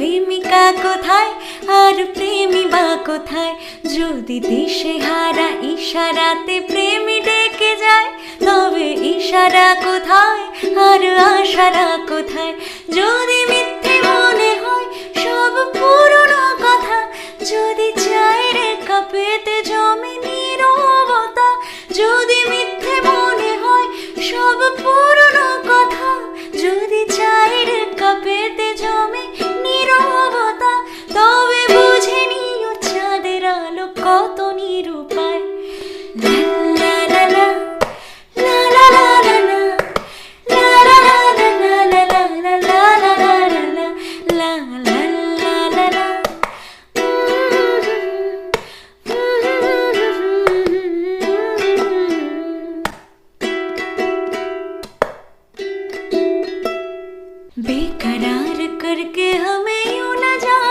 প্রেমিকা কোথায়? আর প্রেমী বা কোথায়? যদি দেশে হারা ইশারাতে প্রেমী ডেকে যায়, তবে ইশারা কোথায়? আর আশারা কোথায়? যদি মিথ্যে মনে হয়, সব পুরনো কথা। যদি চাই রে কাপেতে জমে নিরবতা। যদি মিথ্যে মনে হয়, সব পুরনো কথা। যদি চাই রে কাপেতে बेकरार करके हमें यू न जाइए